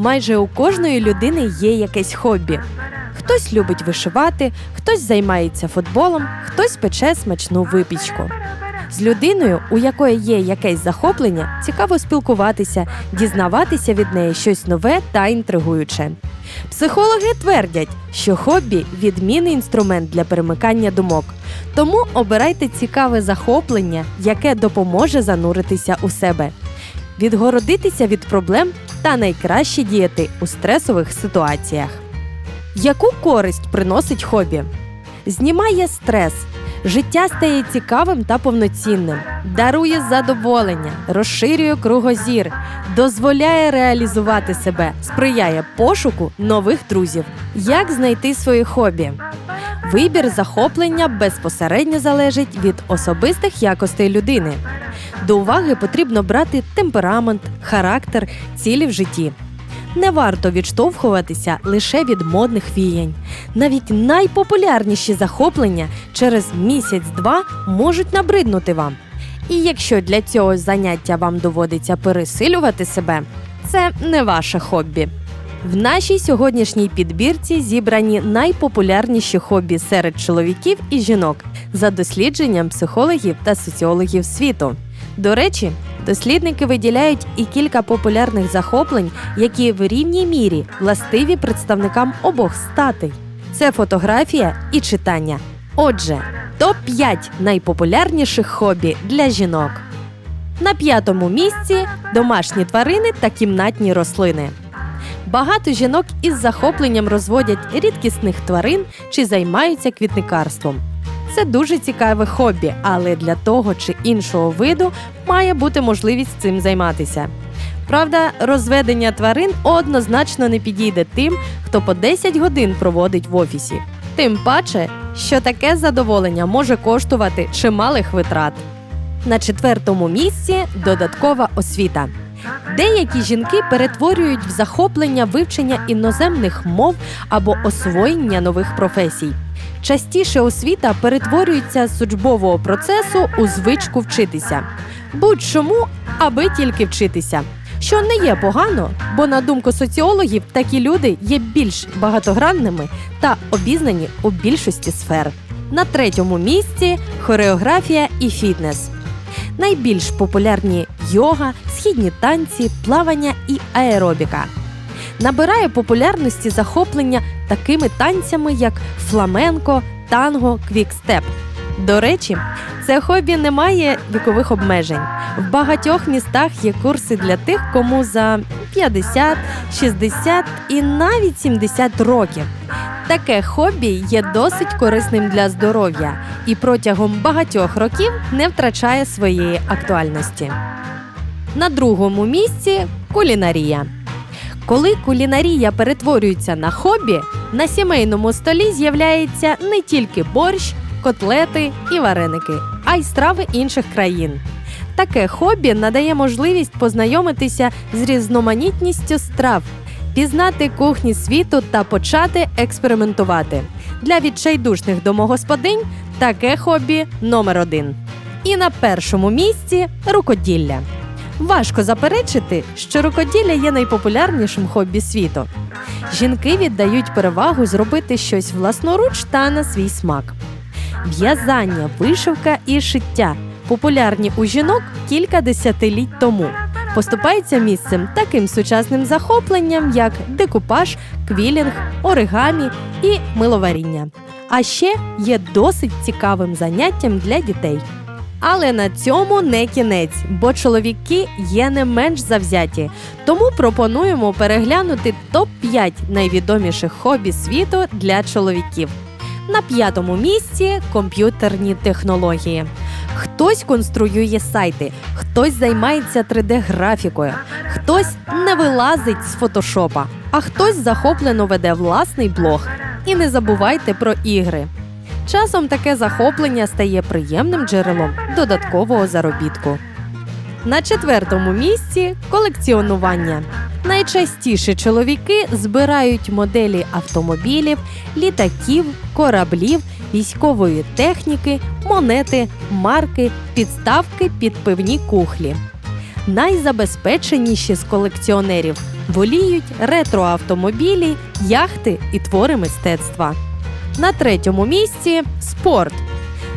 Майже у кожної людини є якесь хобі. Хтось любить вишивати, хтось займається футболом, хтось пече смачну випічку. З людиною, у якої є якесь захоплення, цікаво спілкуватися, дізнаватися від неї щось нове та інтригуюче. Психологи твердять, що хобі відмінний інструмент для перемикання думок. Тому обирайте цікаве захоплення, яке допоможе зануритися у себе, відгородитися від проблем та найкраще діяти у стресових ситуаціях. Яку користь приносить хобі? Знімає стрес. Життя стає цікавим та повноцінним, дарує задоволення, розширює кругозір, дозволяє реалізувати себе, сприяє пошуку нових друзів. Як знайти своє хобі? Вибір захоплення безпосередньо залежить від особистих якостей людини. До уваги потрібно брати темперамент, характер, цілі в житті. Не варто відштовхуватися лише від модних віянь. Навіть найпопулярніші захоплення через місяць-два можуть набриднути вам. І якщо для цього заняття вам доводиться пересилювати себе, це не ваше хобі. В нашій сьогоднішній підбірці зібрані найпопулярніші хобі серед чоловіків і жінок за дослідженням психологів та соціологів світу. До речі, дослідники виділяють і кілька популярних захоплень, які в рівній мірі властиві представникам обох статей. Це фотографія і читання. Отже, топ 5 найпопулярніших хобі для жінок. На п'ятому місці домашні тварини та кімнатні рослини. Багато жінок із захопленням розводять рідкісних тварин чи займаються квітникарством. Це дуже цікаве хобі, але для того чи іншого виду має бути можливість цим займатися. Правда, розведення тварин однозначно не підійде тим, хто по 10 годин проводить в офісі. Тим паче, що таке задоволення може коштувати чималих витрат. На четвертому місці додаткова освіта. Деякі жінки перетворюють в захоплення вивчення іноземних мов або освоєння нових професій. Частіше освіта перетворюється з службового процесу у звичку вчитися. Будь-чому, аби тільки вчитися. Що не є погано, бо на думку соціологів такі люди є більш багатогранними та обізнані у більшості сфер. На третьому місці хореографія і фітнес. Найбільш популярні йога, східні танці, плавання і аеробіка. Набирає популярності захоплення такими танцями, як фламенко, танго, квікстеп. До речі, це хобі не має вікових обмежень. В багатьох містах є курси для тих, кому за 50, 60 і навіть 70 років. Таке хобі є досить корисним для здоров'я і протягом багатьох років не втрачає своєї актуальності. На другому місці кулінарія. Коли кулінарія перетворюється на хобі, на сімейному столі з'являється не тільки борщ, котлети і вареники, а й страви інших країн. Таке хобі надає можливість познайомитися з різноманітністю страв, пізнати кухні світу та почати експериментувати. Для відчайдушних домогосподинь таке хобі номер один. І на першому місці рукоділля. Важко заперечити, що рукоділля є найпопулярнішим хобі світу. Жінки віддають перевагу зробити щось власноруч та на свій смак. В'язання, вишивка і шиття популярні у жінок кілька десятиліть тому. Поступаються місцем таким сучасним захопленням, як декупаж, квілінг, оригамі і миловаріння. А ще є досить цікавим заняттям для дітей. Але на цьому не кінець, бо чоловіки є не менш завзяті. Тому пропонуємо переглянути топ-5 найвідоміших хобі світу для чоловіків. На п'ятому місці комп'ютерні технології. Хтось конструює сайти, хтось займається 3D-графікою, хтось не вилазить з фотошопа, а хтось захоплено веде власний блог. І не забувайте про ігри. Часом таке захоплення стає приємним джерелом додаткового заробітку. На четвертому місці колекціонування. Найчастіше чоловіки збирають моделі автомобілів, літаків, кораблів, військової техніки, монети, марки, підставки під пивні кухлі. найзабезпеченіші з колекціонерів воліють ретроавтомобілі, яхти і твори мистецтва. На третьому місці спорт.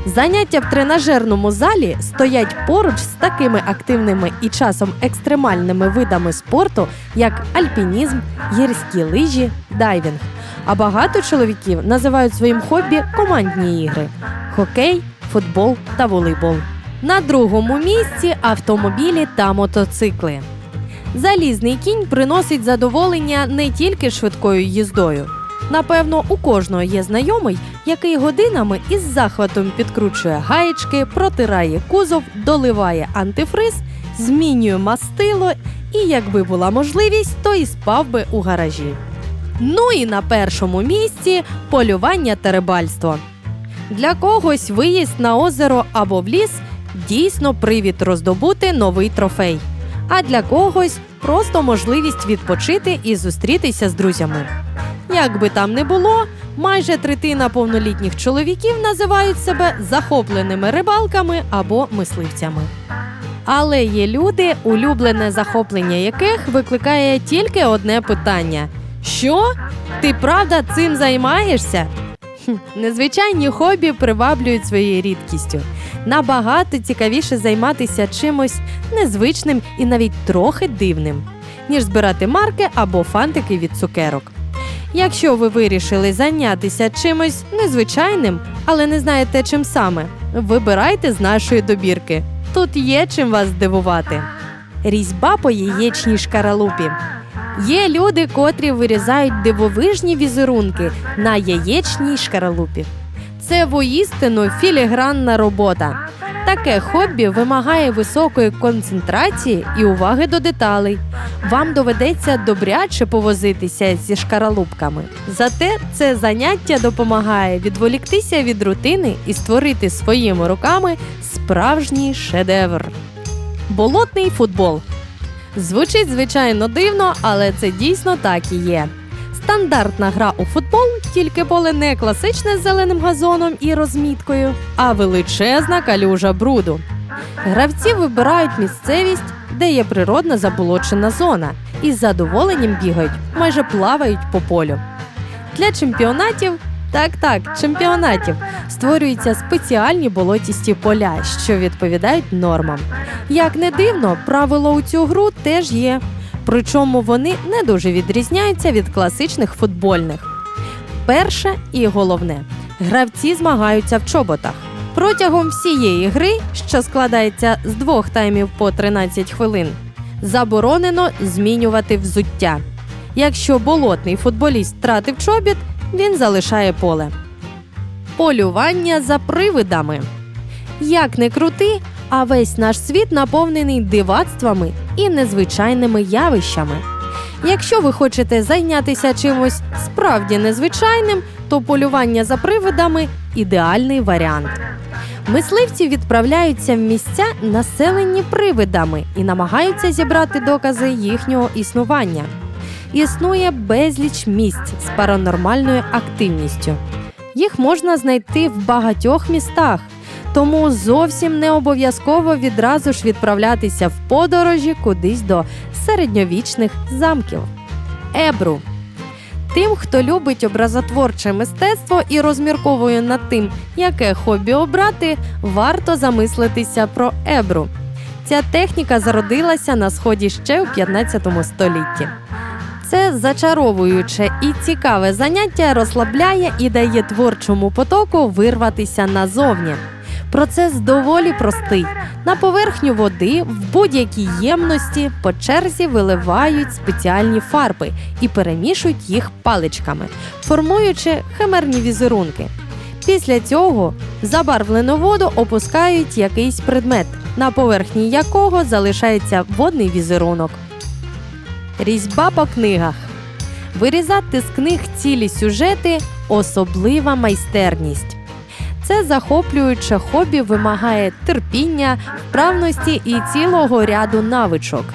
Заняття в тренажерному залі стоять поруч з такими активними і часом екстремальними видами спорту, як альпінізм, гірські лижі, дайвінг. А багато чоловіків називають своїм хобі командні ігри: хокей, футбол та волейбол. На другому місці автомобілі та мотоцикли. Залізний кінь приносить задоволення не тільки швидкою їздою. Напевно, у кожного є знайомий, який годинами із захватом підкручує гаєчки, протирає кузов, доливає антифриз, змінює мастило і, якби була можливість, то і спав би у гаражі. Ну і на першому місці полювання та рибальство. Для когось виїзд на озеро або в ліс дійсно привід роздобути новий трофей, а для когось просто можливість відпочити і зустрітися з друзями. Як би там не було, майже третина повнолітніх чоловіків називають себе захопленими рибалками або мисливцями. Але є люди, улюблене захоплення яких викликає тільки одне питання: що? Ти правда цим займаєшся? Незвичайні хобі приваблюють своєю рідкістю. Набагато цікавіше займатися чимось незвичним і навіть трохи дивним, ніж збирати марки або фантики від цукерок. Якщо ви вирішили зайнятися чимось незвичайним, але не знаєте чим саме, вибирайте з нашої добірки. Тут є чим вас здивувати. Різьба по яєчній шкаралупі. Є люди, котрі вирізають дивовижні візерунки на яєчній шкаралупі. Це воістину філігранна робота. Таке хобі вимагає високої концентрації і уваги до деталей. Вам доведеться добряче повозитися зі шкаралупками. Зате це заняття допомагає відволіктися від рутини і створити своїми руками справжній шедевр. Болотний футбол. Звучить звичайно дивно, але це дійсно так і є. Стандартна гра у футбол, тільки поле не класичне з зеленим газоном і розміткою, а величезна калюжа бруду. Гравці вибирають місцевість, де є природна заболочена зона, і з задоволенням бігають, майже плавають по полю. Для чемпіонатів, так так, чемпіонатів створюються спеціальні болотісті поля, що відповідають нормам. Як не дивно, правила у цю гру теж є. Причому вони не дуже відрізняються від класичних футбольних. Перше і головне гравці змагаються в чоботах. Протягом всієї гри, що складається з двох таймів по 13 хвилин, заборонено змінювати взуття. Якщо болотний футболіст втратив чобіт, він залишає поле. Полювання за привидами. Як не крути, а весь наш світ наповнений дивацтвами і незвичайними явищами. Якщо ви хочете зайнятися чимось справді незвичайним, то полювання за привидами ідеальний варіант. Мисливці відправляються в місця, населені привидами, і намагаються зібрати докази їхнього існування. Існує безліч місць з паранормальною активністю. Їх можна знайти в багатьох містах, тому зовсім не обов'язково відразу ж відправлятися в подорожі кудись до середньовічних замків. Ебру. Тим, хто любить образотворче мистецтво і розмірковує над тим, яке хобі обрати, варто замислитися про ебру. Ця техніка зародилася на сході ще у 15 столітті. Це зачаровуюче і цікаве заняття розслабляє і дає творчому потоку вирватися назовні. Процес доволі простий. На поверхню води в будь-якій ємності по черзі виливають спеціальні фарби і перемішують їх паличками, формуючи химерні візерунки. Після цього забарвлену воду опускають якийсь предмет, на поверхні якого залишається водний візерунок. Різьба по книгах. Вирізати з книг цілі сюжети особлива майстерність. Це захоплююче хобі вимагає терпіння, вправності і цілого ряду навичок.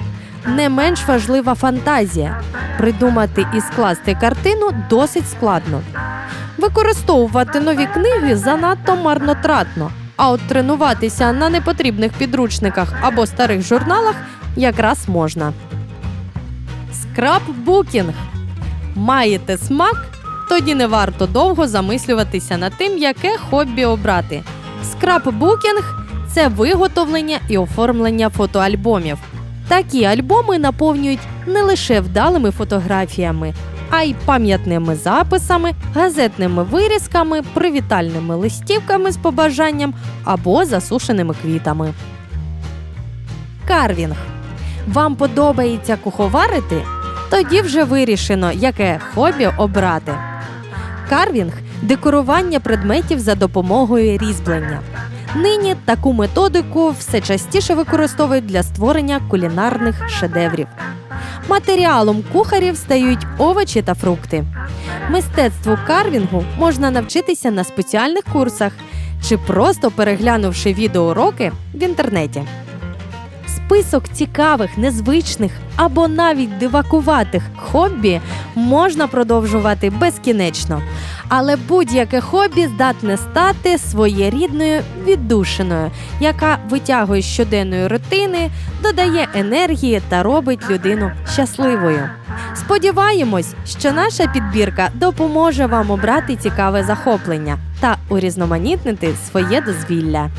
Не менш важлива фантазія. Придумати і скласти картину досить складно. Використовувати нові книги занадто марнотратно, а от тренуватися на непотрібних підручниках або старих журналах якраз можна. Скраббукінг. Маєте смак? Тоді не варто довго замислюватися над тим, яке хобі обрати. Скраббукінг це виготовлення і оформлення фотоальбомів. Такі альбоми наповнюють не лише вдалими фотографіями, а й пам'ятними записами, газетними вирізками, привітальними листівками з побажанням або засушеними квітами. Карвінг. Вам подобається куховарити? Тоді вже вирішено, яке хобі обрати. Карвінг декорування предметів за допомогою різьблення. Нині таку методику все частіше використовують для створення кулінарних шедеврів. Матеріалом кухарів стають овочі та фрукти. Мистецтву карвінгу можна навчитися на спеціальних курсах чи просто переглянувши відеоуроки в інтернеті. Список цікавих, незвичних або навіть дивакуватих хобі можна продовжувати безкінечно. Але будь-яке хобі здатне стати своєрідною віддушиною, яка витягує щоденної рутини, додає енергії та робить людину щасливою. Сподіваємось, що наша підбірка допоможе вам обрати цікаве захоплення та урізноманітнити своє дозвілля.